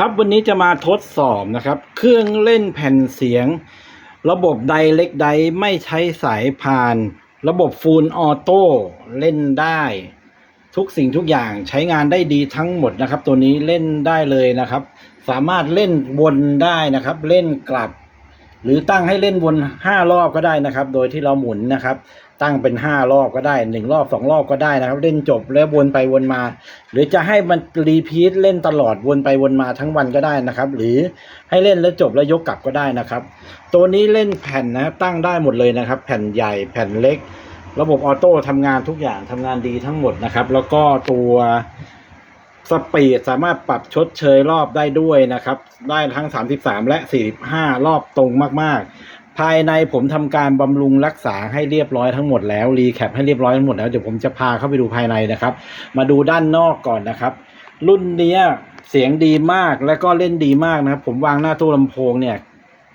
ครับวันนี้จะมาทดสอบนะครับ เครื่องเล่นแผ่นเสียง ระบบไดเล็กไดไม่ใช้สายพาน ระบบฟูลออโต้เล่นได้ ทุกสิ่งทุกอย่างใช้งานได้ดีทั้งหมดนะครับ ตัวนี้เล่นได้เลยนะครับ สามารถเล่นวนได้นะครับ เล่นกลับ หรือตั้งให้เล่นวนห้ารอบก็ได้นะครับ โดยที่เราหมุนนะครับ ตั้งเป็นห้ารอบก็ได้หนึ่งรอบสองรอบก็ได้นะครับ เล่นจบแล้ววนไปวนมา หรือจะให้มันรีพีทเล่นตลอดวนไปวนมาทั้งวันก็ได้นะครับ หรือให้เล่นแล้วจบแล้วยกกลับก็ได้นะครับ ตัวนี้เล่นแผ่นนะตั้งได้หมดเลยนะครับ แผ่นใหญ่แผ่นเล็ก ระบบออโต้ทำงานทุกอย่างทำงานดีทั้งหมดนะครับ แล้วก็ตัวสปีดสามารถปรับชดเชยรอบได้ด้วยนะครับ ได้ทั้ง 33 และ 45 รอบตรงมาก ๆ ภายในผมทำการบำรุงรักษาให้เรียบร้อยทั้งหมดแล้วรีแคปให้เรียบร้อยทั้งหมดแล้วเดี๋ยวผมจะพาเข้าไปดูภายในนะครับ มาดูด้านนอกก่อนนะครับ รุ่นเนี้ยเสียงดีมากและก็เล่นดีมากนะครับ ผมวางหน้าตู้ลำโพงเนี่ย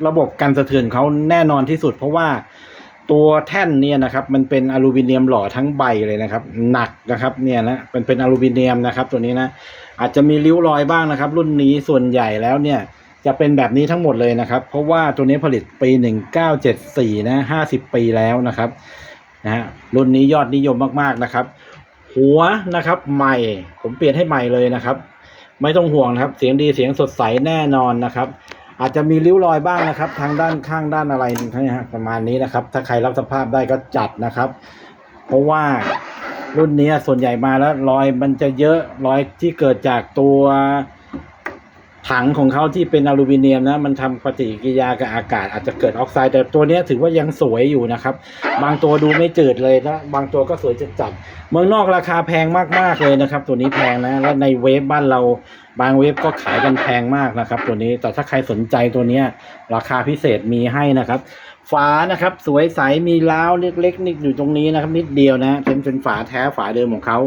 ระบบกันสะเทือนเขาแน่นอนที่สุด เพราะว่าตัวแท่นเนี่ยนะครับ มันเป็นอลูมิเนียมหล่อทั้งใบเลยนะครับ หนักนะครับเนี่ยนะเป็นเป็นอลูมิเนียมนะครับ ตัวนี้นะอาจจะมีริ้วรอยบ้างนะครับ รุ่นนี้ส่วนใหญ่แล้วเนี่ย จะเป็นแบบนี้ทั้งหมดเลยนะครับ เพราะว่าตัวนี้ผลิตปี 1974 นะ 50 ปีแล้วนะครับนะฮะรุ่นนี้ยอดนิยมมากๆนะครับ หัวนะครับใหม่ผมเปลี่ยนให้ใหม่เลยนะครับ ไม่ต้องห่วงนะครับ เสียงดีเสียงสดใสแน่นอนนะครับ อาจจะมีริ้วรอยบ้างนะครับ ทางด้านข้างด้านอะไรนะฮะประมาณนี้นะครับ ถ้าใครรับสภาพได้ก็จัดนะครับ เพราะว่ารุ่นนี้ส่วนใหญ่มาแล้วรอยมันจะเยอะรอยที่เกิดจากตัว ถังของเขาที่เป็นอลูมิเนียมนะ มันทำปฏิกิริยากับอากาศอาจจะเกิดออกไซด์แต่ตัวนี้ถือว่ายังสวยอยู่นะครับ บางตัวดูไม่จืดเลยนะบางตัวก็สวยจัดจัดๆเมืองนอกราคาแพงมากๆเลยนะครับ ตัวนี้แพงนะ และในเวฟบ้านเราบางเว็บก็ขายกันแพงมากนะครับ ตัวนี้แต่ถ้าใครสนใจตัวนี้ราคาพิเศษมีให้นะครับ ฝานะครับ สวยใสมีล้าวเล็กๆนิดอยู่ตรงนี้นะครับ นิดเดียวนะเป็นเป็นฝาแท้ฝาเดิมของเขา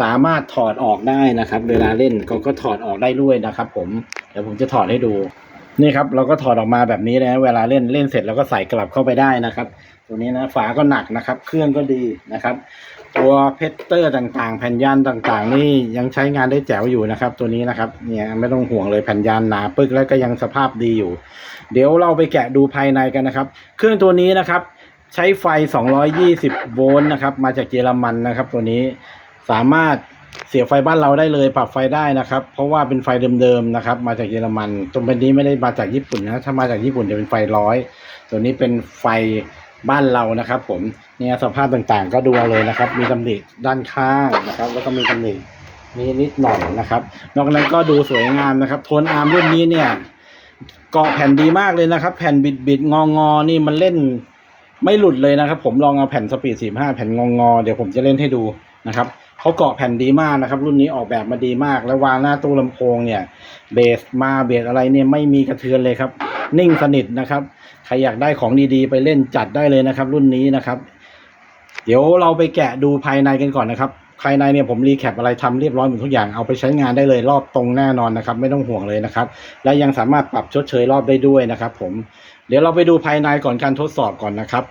สามารถถอดออกได้นะครับ เวลาเล่นก็ก็ถอดออกได้ด้วยนะครับ ผมเดี๋ยวผมจะถอดให้ดูนี่ครับเราก็ถอดออกมาแบบนี้นะเวลาเล่นเล่นเสร็จเราก็ใส่กลับเข้าไปได้นะครับ ตัวนี้นะฝาก็หนักนะครับ เครื่องก็ดีนะครับ ตัวเพชเตอร์ต่างๆ แผ่นยานต่างๆ นี่ยังใช้งานได้แจ๋วอยู่นะครับ ตัวนี้นะครับเนี่ยไม่ต้องห่วงเลยแผ่นยานหนาปึกแล้วก็ยังสภาพดีอยู่ เดี๋ยวเราไปแกะดูภายในกันนะครับ เครื่องตัวนี้นะครับ ใช้ไฟ 220 โวลต์นะครับ มาจากเยอรมันนะครับ ตัวนี้สามารถเสียบไฟบ้านเราได้เลย ปรับไฟได้นะครับ เพราะว่าเป็นไฟเดิมๆนะครับ มาจากเยอรมันตรงเป็นนี้ไม่ได้มาจากญี่ปุ่นนะถ้ามาจากญี่ปุ่นจะเป็นไฟร้อยตัวนี้เป็นไฟ บ้านเรานะครับ ผมเนี่ยสภาพต่างๆ ก็ดูเอาเลยนะครับ มีตำหนิด้านข้างนะครับ แล้วก็มีตำหนิมีนิดหน่อยนะครับ นอกนั้นก็ดูสวยงามนะครับ โทนอาร์มรุ่นนี้เนี่ยเกาะแผ่นดีมากเลยนะครับ แผ่นบิดบิดงองอๆนี่มันเล่นไม่หลุดเลยนะครับ ผมลองเอาแผ่นสปีด45แผ่นงองอๆเดี๋ยวผมจะเล่นให้ดูนะครับเขาเกาะแผ่นดีมากนะครับ รุ่นนี้ออกแบบมาดีมาก แล้ววางหน้าตู้ลำโพงเนี่ยเบสมาเบสอะไรเนี่ยไม่มีกระเทือนเลยครับ นิ่งสนิทนะครับ ใครอยากได้ของดีๆ ไปเล่นจัดได้เลยนะครับ รุ่นนี้นะครับ เดี๋ยวเราไปแกะดูภายในกันก่อนนะครับ ภายในเนี่ยผมรีแคปอะไรทำเรียบร้อยหมดทุกอย่างเอาไปใช้งานได้เลยรอบตรงแน่นอนนะครับ ไม่ต้องห่วงเลยนะครับ และยังสามารถปรับชดเชยรอบได้ด้วยนะครับ ผมเดี๋ยวเราไปดูภายในก่อนการทดสอบก่อนนะครับ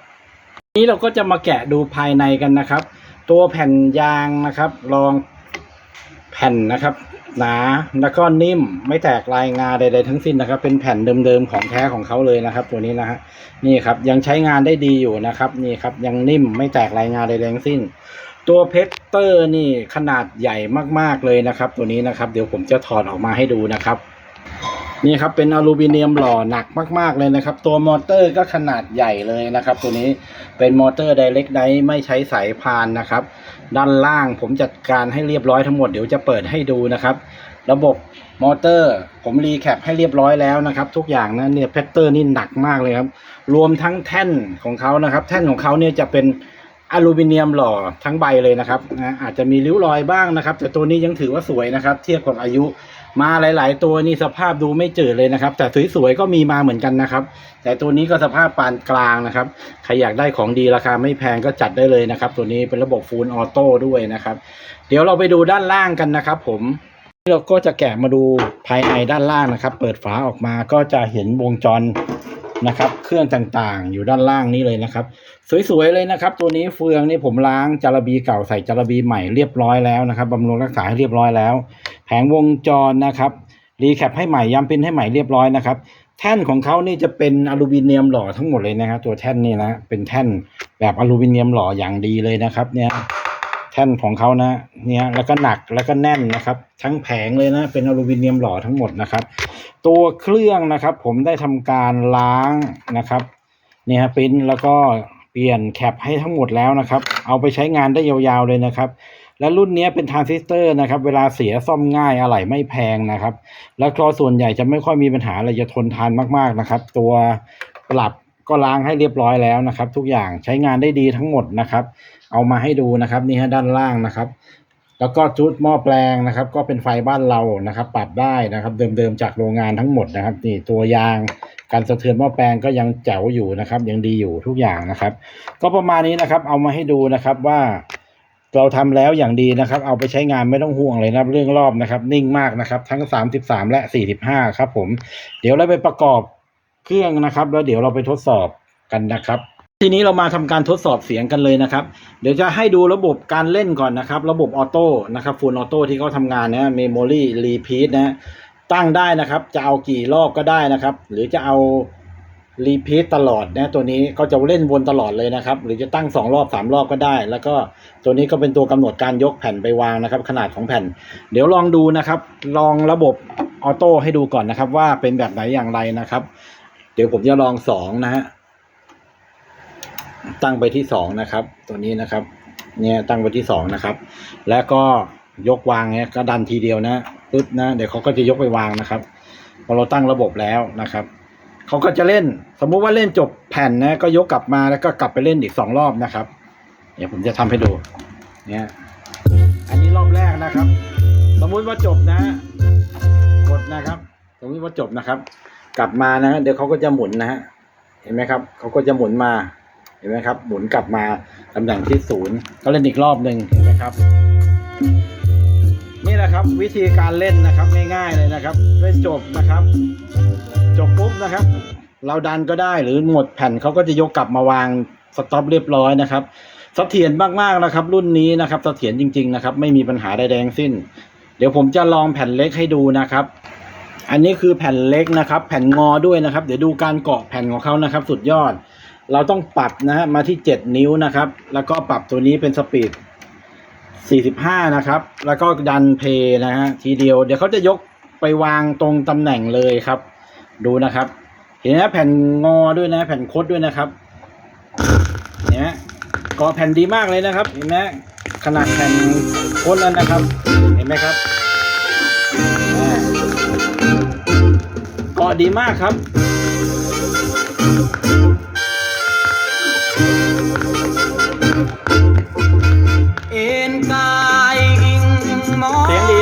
นี้เราก็จะมาแกะดูภายในกันนะครับ ตัวแผ่นยางนะครับรอง แผ่นนะครับ หนาแล้วก็นิ่มไม่แตกลายงาใดๆทั้งสิ้นนะครับ เป็นแผ่นเดิมๆของแท้ของเขาเลยนะครับ ตัวนี้นะฮะนี่ครับยังใช้งานได้ดีอยู่นะครับ นี่ครับยังนิ่มไม่แตกลายงาใดๆทั้งสิ้น ตัวเพชเตอร์นี่ขนาดใหญ่มากๆเลยนะครับ ตัวนี้นะครับ เดี๋ยวผมจะถอดออกมาให้ดูนะครับ นี่ครับเป็นอลูมิเนียมหล่อหนักมาก ๆ เลยนะครับ ตัวมอเตอร์ก็ขนาดใหญ่เลยนะครับ ตัวนี้เป็นมอเตอร์ไดเรกไดไม่ใช้สายพานนะครับ ด้านล่างผมจัดการให้เรียบร้อยทั้งหมดเดี๋ยวจะเปิดให้ดูนะครับ ระบบมอเตอร์ ผมรีแคปให้เรียบร้อยแล้วนะครับ ทุกอย่างนะเนี่ยเพชเตอร์นี่หนักมากเลยครับ รวมทั้งแท่นของเขานะครับ แท่นของเขาเนี่ยจะเป็นอลูมิเนียมหล่อทั้งใบเลยนะครับนะอาจจะมีริ้วรอยบ้างนะครับ แต่ตัวนี้ยังถือว่าสวยนะครับ เทียบกับอายุ มาหลาย ๆ ตัวนี่สภาพดูไม่จืดเลยนะครับ แต่สวยๆก็มีมาเหมือนกันนะครับ แต่ตัวนี้ก็สภาพปานกลางนะครับ ใครอยากได้ของดีราคาไม่แพงก็จัดได้เลยนะครับ ตัวนี้เป็นระบบฟูลออโต้ด้วยนะครับ เดี๋ยวเราไปดูด้านล่างกันนะครับผมเราก็จะแกะมาดูภายในด้านล่างนะครับ เปิดฝาออกมาก็จะเห็นวงจร นะครับ เครื่องต่างๆ อยู่ด้านล่างนี้เลยนะครับ สวยๆเลยนะครับ ตัวนี้เฟืองนี่ผมล้างจาระบีเก่าใส่จาระบีใหม่เรียบร้อยแล้วนะครับบำรุงรักษาให้เรียบร้อยแล้ว แผงวงจรนะครับรีแคปให้ใหม่ย้ำพินให้ใหม่เรียบร้อยนะครับแท่นของเขานี่จะเป็นอลูมิเนียมหล่อทั้งหมดเลยนะครับตัวแท่นนี่นะเป็นแท่นแบบอลูมิเนียมหล่ออย่างดีเลยนะครับ เนี่ยแท่นของเขานะเนี่ยแล้วก็หนักแล้วก็แน่นนะครับ ทั้งแผงเลยนะเป็นอลูมิเนียมหล่อทั้งหมดนะครับ ตัวเครื่องนะครับ ผมได้ทำการล้างนะครับเนี่ยปิ้นแล้วก็เปลี่ยนแคปให้ทั้งหมดแล้วนะครับ เอาไปใช้งานได้ยาวๆเลยนะครับ และรุ่นนี้เป็นทรานซิสเตอร์นะครับ เวลาเสียซ่อมง่ายอะไหล่ไม่แพงนะครับ แล้วคลอส่วนใหญ่จะไม่ค่อยมีปัญหาอะไรจะทนทานมากๆนะครับ ตัวปรับก็ล้างให้เรียบร้อยแล้วนะครับ ทุกอย่างใช้งานได้ดีทั้งหมดนะครับ เอามาให้ดูนะครับนี่ฮะด้านล่างนะครับ แล้วก็จุดหม้อแปลงนะครับ ก็เป็นไฟบ้านเรานะครับ ปรับได้นะครับ เดิมๆจากโรงงานทั้งหมดนะครับนี่ตัวยางการสะเทือนหม้อแปลงก็ยังแจ๋วอยู่นะครับ ยังดีอยู่ทุกอย่างนะครับ ก็ประมาณนี้นะครับ เอามาให้ดูนะครับว่าเราทำแล้วอย่างดีนะครับ เอาไปใช้งานไม่ต้องห่วงเลยนะครับเรื่องรอบนะครับ นิ่งมากนะครับ ทั้ง 33 และ 45 ครับผม เดี๋ยวเราไปประกอบเครื่องนะครับ แล้วเดี๋ยวเราไปทดสอบกันนะครับ ทีนี้เรามาทำการทดสอบเสียงกันเลยนะครับ เดี๋ยวจะให้ดูระบบการเล่นก่อนนะครับ ระบบออโต้นะครับฟูลออโต้ที่เขาทำงานนะเมมโมรี่รีพีทนะตั้งได้นะครับ จะเอากี่รอบก็ได้นะครับ หรือจะเอารีพีทตลอดนะตัวนี้ก็จะเล่นวนตลอดเลยนะครับ หรือจะตั้งสองรอบสามรอบก็ได้ แล้วก็ตัวนี้ก็เป็นตัวกำหนดการยกแผ่นไปวางนะครับ ขนาดของแผ่น เดี๋ยวลองดูนะครับ ลองระบบออโต้ให้ดูก่อนนะครับ ว่าเป็นแบบไหนอย่างไรนะครับ เดี๋ยวผมจะลองสองนะฮะ ตั้งไปที่สองนะครับ ตัวนี้นะครับ เนี่ยตั้งไปที่สองนะครับ แล้วก็ยกวางเนี่ยก็ดันทีเดียวนะปึ๊บนะเดี๋ยวเขาก็จะยกไปวางนะครับพอเราตั้งระบบแล้วนะครับเขาก็จะเล่น สมมุติว่าเล่นจบแผ่นนะก็ยกกลับมาแล้วก็กลับไปเล่นอีกสองรอบนะครับ เดี๋ยวผมจะทำให้ดูเนี่ยอันนี้รอบแรกนะครับ สมมุติว่าจบนะ กดนะครับ สมมติว่าจบนะครับ กลับมานะ เดี๋ยวเขาก็จะหมุนนะฮะเห็นไหมครับเขาก็จะหมุนมา เห็นไหมครับ หมุนกลับมาตำแหน่งที่ศูนย์ก็เล่นอีกรอบหนึ่งเห็นไหมครับ นี่แหละครับวิธีการเล่นนะครับง่ายๆเลยนะครับเล่นจบนะครับ จบปุ๊บนะครับ เราดันก็ได้หรือหมดแผ่นเขาก็จะยกกลับมาวางสต็อปเรียบร้อยนะครับเสถียรมากๆนะครับ รุ่นนี้นะครับเสถียรจริง ๆ นะครับ ไม่มีปัญหาใดๆทั้งสิ้น เดี๋ยวผมจะลองแผ่นเล็กให้ดูนะครับ อันนี้คือแผ่นเล็กนะครับ แผ่นงอด้วยนะครับ เดี๋ยวดูการเกาะแผ่นของเขานะครับ สุดยอด เราต้องปรับนะฮะมาที่ 7 นิ้วนะครับ แล้วก็ปรับตัวนี้เป็นสปีด 45 นะครับ แล้วก็ดันเพย์นะฮะทีเดียวเดี๋ยวเขาจะยกไปวางตรงตำแหน่งเลยครับ ดูนะครับ เห็นนะแผ่นงอด้วยนะ แผ่นคดด้วยนะครับเนี่ยเกาะแผ่นดีมากเลยนะครับ เห็นไหมขนาดแผ่นคดแล้วนะครับ เห็นไหมครับเกาะดีมากครับ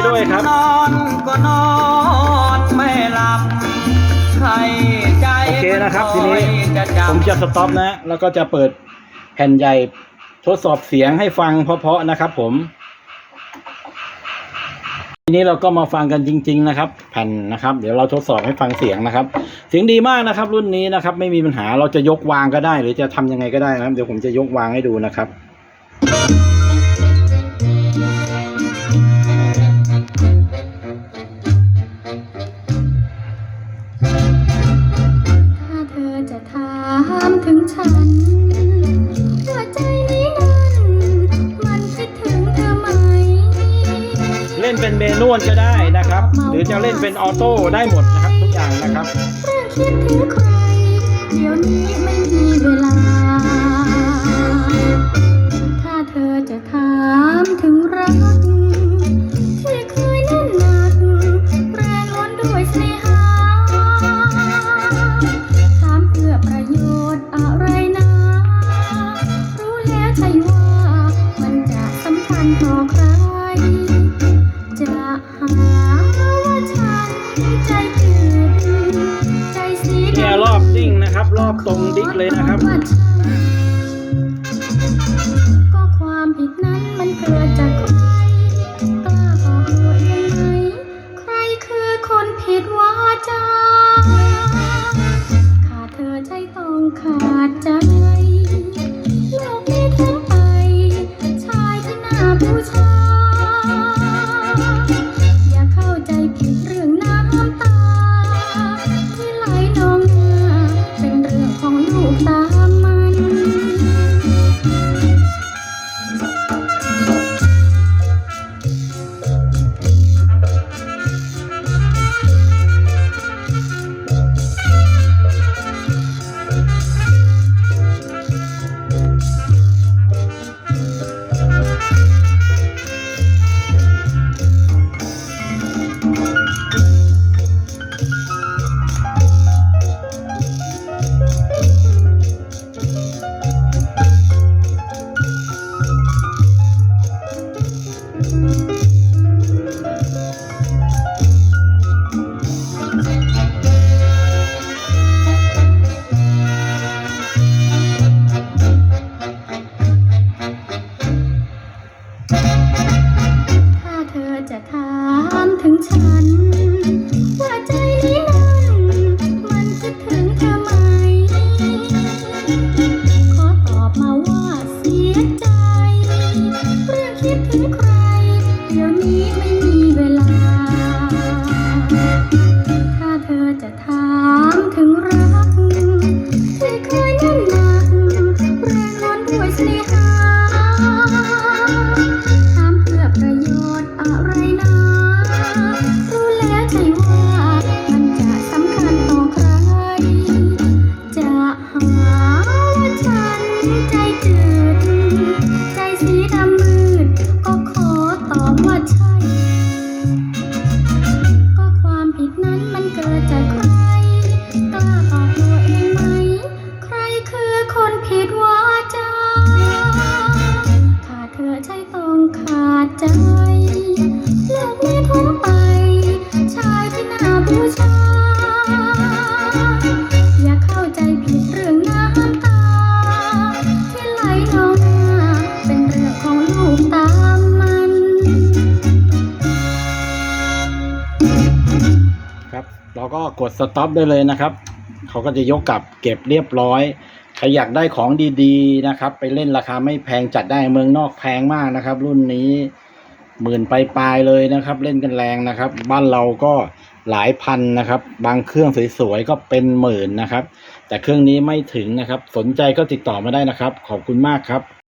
ดีด้วยครับ นอนก็นอนไม่หลับใครใจโอเคนะครับ ทีนี้จะจำผมจะสต็อปนะ แล้วก็จะเปิดแผ่นใหญ่ทดสอบเสียงให้ฟังเพราะๆนะครับ ผม ทีนี้เราก็มาฟังกันจริง ๆ นะครับ แผ่นนะครับ เดี๋ยวเราทดสอบให้ฟังเสียงนะครับ เสียงดีมากนะครับ รุ่นนี้นะครับ ไม่มีปัญหาเราจะยกวางก็ได้ หรือจะทำยังไงก็ได้นะครับ เดี๋ยวผมจะยกวางให้ดูนะครับ เป็นเมนวลก็ได้นะครับ หรือจะเล่นเป็นออโต้ได้หมดนะครับทุกอย่างนะครับ เลยนะครับว่าฉันก็ความผิดนั้นมันเกิดจากครก เราก็กดสต็อปได้เลยนะครับ เขาก็จะยกกลับเก็บเรียบร้อยใครอยากได้ของดีๆนะครับ ไปเล่นราคาไม่แพงจัดได้เมืองนอกแพงมากนะครับ รุ่นนี้หมื่นไปลายเลยนะครับ เล่นกันแรงนะครับ บ้านเราก็หลายพันนะครับ บางเครื่องสวยๆก็เป็นหมื่นนะครับ แต่เครื่องนี้ไม่ถึงนะครับ สนใจก็ติดต่อมาได้นะครับ ขอบคุณมากครับ